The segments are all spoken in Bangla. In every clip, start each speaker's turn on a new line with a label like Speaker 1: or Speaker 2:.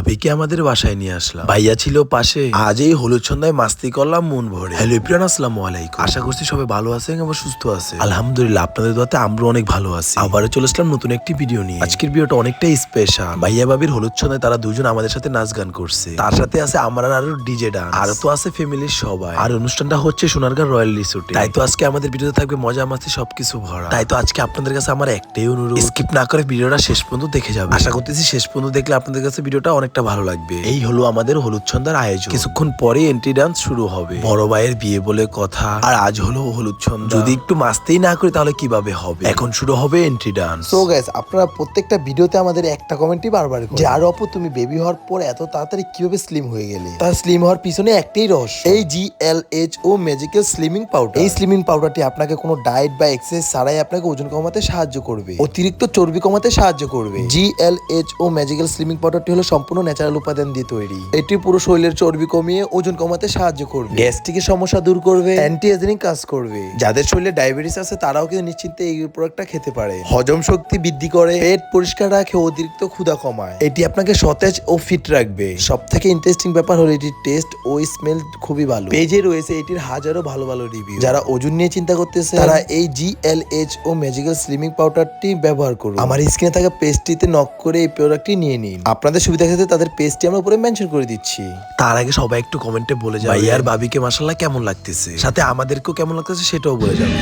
Speaker 1: ভাবিকে আমাদের বাসায় নিয়ে আসলাম। ভাইয়া ছিল পাশে। আজ এই হলুদ সন্ধ্যায় মাস্তি করলাম, মন ভরে। হ্যালো প্রিয়ান আসসালামু আলাইকুম। আশা করছি সবাই ভালো আছেন এবং সুস্থ আছে আলহামদুলিল্লাহ, আপনাদের দোয়াতে আমরা অনেক ভালো আছি। আবারও চলে আসলাম নতুন একটি ভিডিও নিয়ে। আজকের ভিডিওটা অনেকটাই স্পেশাল ভাইয়া ভাবির হলুদ সন্ধ্যায় তারা দুজন আমাদের সাথে নাচ গান করছে। তার সাথে আছে আমার আর ডিজে ডান্স আর তো আছে ফ্যামিলির সবাই। আর অনুষ্ঠানটা হচ্ছে সোনারগাঁ রয়্যাল রিসোর্টে। তাই তো আজকে আমাদের ভিডিওতে থাকবে মজা মাস্তি সবকিছু ভরা। তাই তো আজকে আপনাদের কাছে আমার একটাই অনুরোধ। স্কিপ না করে ভিডিওটা শেষ পর্যন্ত দেখে যাবে আশা করতেছি শেষ পর্যন্ত দেখলে আপনাদের কাছে ভিডিওটা অনেকটা ভালো লাগবে। এই হলো আমাদের হলুদ সন্ধ্যার আয়োজন। কিছুক্ষণ পরে এন্ট্রি ডান্স শুরু হবে। বড় ভাইয়ের বিয়ে বলে কথা আর আজ হলো হলুদ সন্ধ্যা যদি একটু মাস্তেই না করি তাহলে কীভাবে হবে? এখন শুরু হবে এন্ট্রি ডান্স
Speaker 2: সো গাইস আপনারা প্রত্যেকটা ভিডিওতে আমাদের একটা কমেন্টই বারবার করেন। যে আরও আপু তুমি বেবি হওয়ার পর এত তাড়াতাড়ি কীভাবে স্লিম হয়ে গেলে? তার স্লিম হওয়ার পিছনে একটাই রস এই G L H O magical slimming powder এই স্লিমিং পাউডারটি আপনাকে কোনো ডায়েট বা এক্সারসাইজ ছাড়াই আপনাকে ওজন কমাতে সাহায্য করবে। অতিরিক্ত চর্বি কমাতে সাহায্য করবে। G L H O magical slimming পাউডারটি হলো সম্পূর্ণ ন্যাচারাল উপাদান দিয়ে তৈরি। এটি পুরো শরীরের চর্বি কমিয়ে ওজন কমাতে সাহায্য করবে। গ্যাস্ট্রিকের সমস্যা দূর করবে। অ্যান্টি এজিং কাজ করবে। যাদের শরীরে ডায়াবেটিস আছে তারাও কিন্তু নিশ্চিন্তে এই প্রোডাক্টটা খেতে পারে। হজম শক্তি বৃদ্ধি করে পেট পরিষ্কার রাখে অতিরিক্ত ক্ষুধা কমায়। এটি আপনাকে সতেজ ও ফিট রাখবে। সব থেকে ইন্টারেস্টিং ব্যাপার হলো এটির টেস্ট ও স্মেল খুবই ভালো। পেজে রয়েছে এটির হাজারো ভালো ভালো রিভিউ যারা ওজন নিয়ে চিন্তা করতেছে তারা এই G L H O magical slimming পাউডারটি ব্যবহার করুন। আমার স্ক্রিনে থাকা পেজটিতে নক করে এই প্রোডাক্টটি নিয়ে নিন। আপনাদের সুবিধা ক্ষেত্রে তাদের পেজটি আমরা উপরে মেনশন করে দিচ্ছি।
Speaker 1: তার আগে সবাই একটু কমেন্টে বলে যাবে। ভাই আর ভাবিকে মাসাল্লাহ কেমন লাগতেছে? সাথে আমাদেরকেও কেমন লাগতেছে সেটাও বলে যাবে।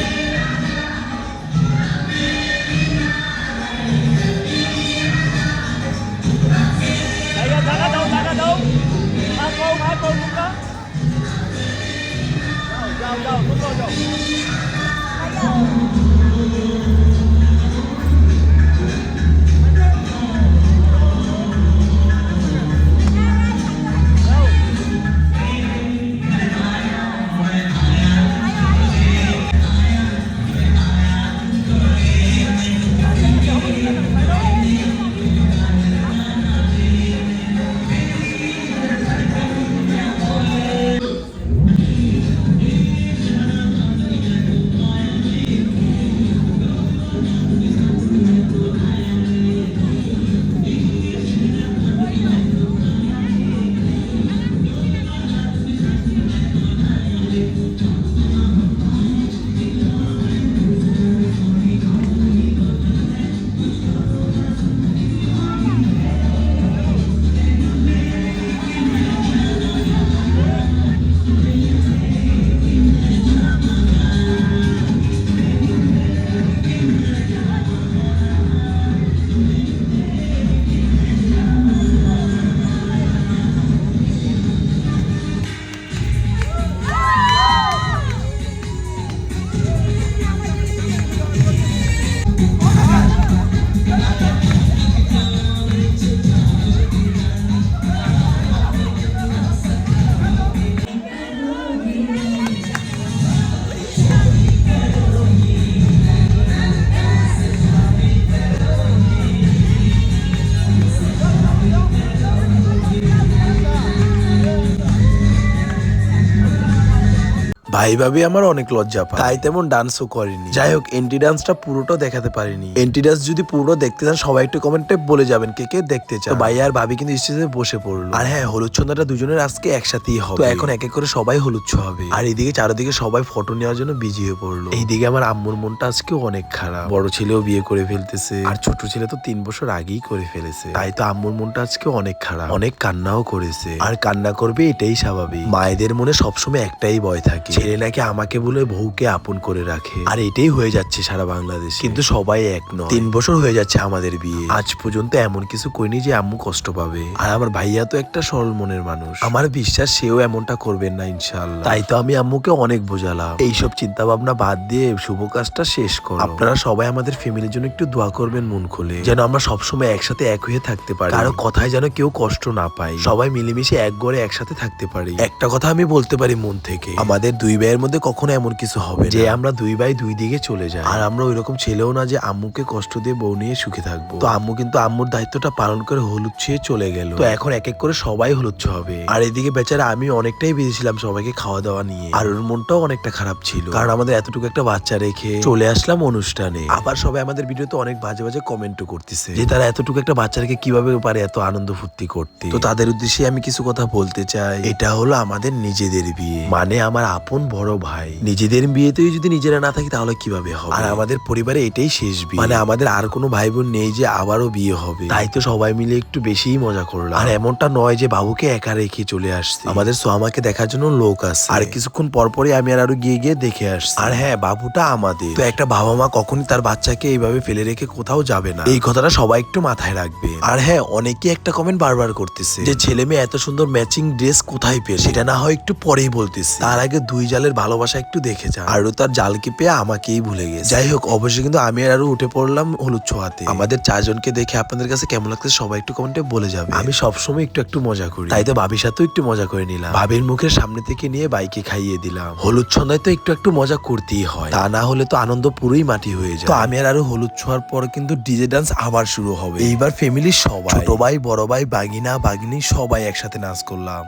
Speaker 1: ভাই ভাবি আমার অনেক লজ্জা পায়। তাই তেমন ডান্সও করেনি। যাই হোক এন্টি ডান্সটা পুরোটা দেখাতে পারিনি। এন্টি ডান্স যদি পুরো দেখতে চান সবাই একটু কমেন্টে বলে যাবেন কে কে দেখতে চান। ভাই আর ভাবি কিন্তু স্টেজে বসে পড়ল। আর হ্যাঁ হলুদ সন্ধ্যাটা দুজনের আজকে একসাথেই হবে। তো এখন এক এক করে সবাই হলুদ হবে আর এইদিকে চারিদিকে সবাই ফটো নেওয়ার জন্য বিজি হয়ে পড়ল। এইদিকে আমার আম্মুর মনটা আজকে অনেক খারাপ। বড় ছেলেও বিয়ে করে ফেলতেছে। আর ছোট ছেলে তো তিন বছর আগেই করে ফেলেছে। তাই তো আম্মুর মনটা আজকে অনেক খারাপ। অনেক কান্নাও করেছে। আর কান্না করবে এটাই স্বাভাবিক। মায়েদের মনে সবসময় একটাই ভয় থাকে। ছেলে নাকি আমাকে বলে বউকে আপন করে রাখে। আর এটাই হয়ে যাচ্ছে সারা বাংলাদেশ। কিন্তু সবাই এক নয়। তিন বছর হয়ে যাচ্ছে আমাদের বিয়ে। আজ পর্যন্ত এমন কিছু করিনি যে আম্মু কষ্ট পাবে। আর আমার ভাইয়া তো একটা সরল মনের মানুষ। আমার বিশ্বাস সেও এমনটা করবেন না ইনশাল্লাহ তাই তো আমি আম্মুকে অনেক বোঝালাম। এইসব চিন্তা ভাবনা বাদ দিয়ে শুভ কাজটা শেষ করো। আপনারা সবাই আমাদের ফ্যামিলির জন্য একটু দোয়া করবেন মন খুলে। যেন আমরা সবসময় একসাথে এক হয়ে থাকতে পারি। কারও কথায় যেন কেউ কষ্ট না পাই সবাই মিলেমিশে এক গড়ে একসাথে থাকতে পারি। একটা কথা আমি বলতে পারি মন থেকে। আমাদের দুই ভাইয়ের মধ্যে কখনো এমন কিছু হবে যে আমরা দুই ভাই দুই দিকে চলে যাই। আর আমরা ওইরকম ছেলেও না যে আম্মুকে কষ্ট দিয়ে বউ নিয়ে সুখে থাকব। তো আম্মু কিন্তু আম্মুর দায়িত্বটা পালন করে হলুদ ছুঁয়ে চলে গেল। তো এখন এক এক করে সবাই হলুদ হবে আর এদিকে বেচারা আমি অনেকটাই বেঁধেছিলাম সবাইকে খাওয়া দাওয়া নিয়ে। আর ওর মনটাও অনেকটা খারাপ ছিল। কারণ আমাদের এতটুকু একটা বাচ্চা রেখে চলে আসলাম অনুষ্ঠানে। আবার সবাই আমাদের ভিডিওতে অনেক বাজে বাজে কমেন্টও করতেছে। যে তারা এতটুকু একটা বাচ্চা রেখে কীভাবে পারে এত আনন্দ ফুর্তি করতে। তো তাদের উদ্দেশ্যে আমি কিছু কথা বলতে চাই। এটা হলো আমাদের নিজেদের বিয়ে। মানে আমার আপন বড় ভাই। নিজেদের বিয়েতেই যদি নিজেরা না থাকি তাহলে কীভাবে হবে? আর আমাদের পরিবারে এটাই শেষ বিয়ে। মানে আমাদের আর কোনো ভাই বোন নেই যে আবারও বিয়ে হবে। তাই তো সবাই মিলে একটু বেশিই মজা করলাম। আর এমনটা নয় যে বাবুকে একা রেখে চলে আসছে। আমাদের সোহামাকে দেখার জন্য লোক আছে। আর কিছুক্ষণ পর পরই আমি আর আরও গিয়ে গিয়ে দেখে আসছি। আর হ্যাঁ বাবুটা আমাদের। তো একটা বাবা মা কখনই তার বাচ্চাকে এইভাবে ফেলে রেখে কোথাও যাবে না। এই কথাটা সবাই একটু মাথায় রাখবে। আর হ্যাঁ অনেকে একটা কমেন্ট বারবার করতেছে। যে ছেলে মেয়ে এত সুন্দর ম্যাচিং ড্রেস কোথায় পেয়ে সেটা না হয় একটু পরেই বলতেছে। তার আগে দুই জালের ভালোবাসা একটু দেখে যা আরও তার জালকে পেয়ে আমাকেই ভুলে গেছে। যাই হোক অবশ্যই কিন্তু আমি আর আরও উঠে পড়লাম হলুদ ছোঁয়াতে। আমাদের চারজনকে দেখে আপনাদের কাছে কেমন লাগছে সবাই একটু কমেন্টে বলে যাবে। আমি সবসময় একটু একটু মজা করি। তাই তো ভাবির সাথেও একটু মজা করে নিলাম। ভাবির মুখের সামনে থেকে নিয়ে বাইকে খাইয়ে দিলাম। হলুদ সন্ধ্যায় তো একটু একটু মজা করতেই হয়। তা না হলে তো আনন্দ পুরোই মাটি হয়ে যায়। তো আমি আর আরও হলুদ ছোঁয়ার পর কিন্তু ডিজে ডান্স আবার শুরু হবে। এইবার ফ্যামিলির সবাই। ছোট ভাই বড় ভাই বাগিনা বাগিনী সবাই একসাথে নাচ করলাম।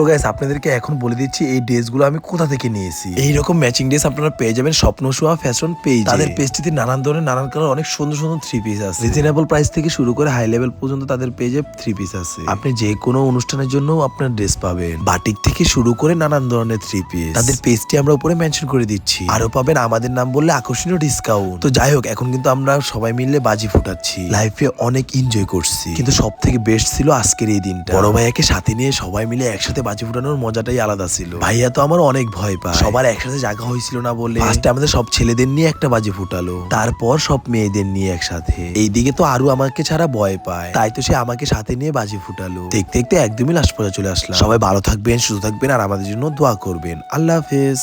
Speaker 1: তো গাইস আপনাদেরকে এখন বলে দিচ্ছি এই ড্রেসগুলো আমি কোথা থেকে নিয়েছি? এইরকম ম্যাচিং ড্রেস আপনারা পেয়ে যাবেন স্বপ্ন শোয়া ফ্যাশন পেজ তাদের পেজটিতে নানান ধরনের নানান কালার অনেক সুন্দর সুন্দর থ্রি পিস আছে। রিজনেবল প্রাইস থেকে শুরু করে হাই লেভেল পর্যন্ত তাদের পেজে থ্রি পিস আছে। আপনি যে কোনো অনুষ্ঠানের জন্য আপনার ড্রেস পাবেন। বাটিক থেকে শুরু করে নানান ধরনের থ্রি পিস তাদের পেজটি আমরা উপরে মেনশন করে দিচ্ছি। আরও পাবেন আমাদের নাম বললে আকর্ষণীয় ডিসকাউন্ট তো যাই হোক এখন কিন্তু আমরা সবাই মিলে বাজি ফুটাচ্ছি। লাইফে অনেক এনজয় করছি। কিন্তু সব থেকে বেস্ট ছিল আজকের এই দিনটা। বড় ভাইয়াকে সাথে নিয়ে সবাই মিলে একসাথে বাজি ফুটানোর মজাটাই আলাদা ছিল। ভাইয়া তো আমার অনেক ভয় পায়। সবার একসাথে জায়গা হয়েছিল না বলে আমাদের সব ছেলেদের নিয়ে একটা বাজি ফুটালো। তারপর সব মেয়েদের নিয়ে একসাথে। এইদিকে তো আরও আমাকে ছাড়া ভয় পায়। তাই তো সে আমাকে সাথে নিয়ে বাজি ফুটালো। দেখতে দেখতে একদমই লাশ পর্যায়ে চলে আসলাম। সবাই ভালো থাকবেন, সুস্থ থাকবেন আর আমাদের জন্য দোয়া করবেন। আল্লাহ হাফেজ।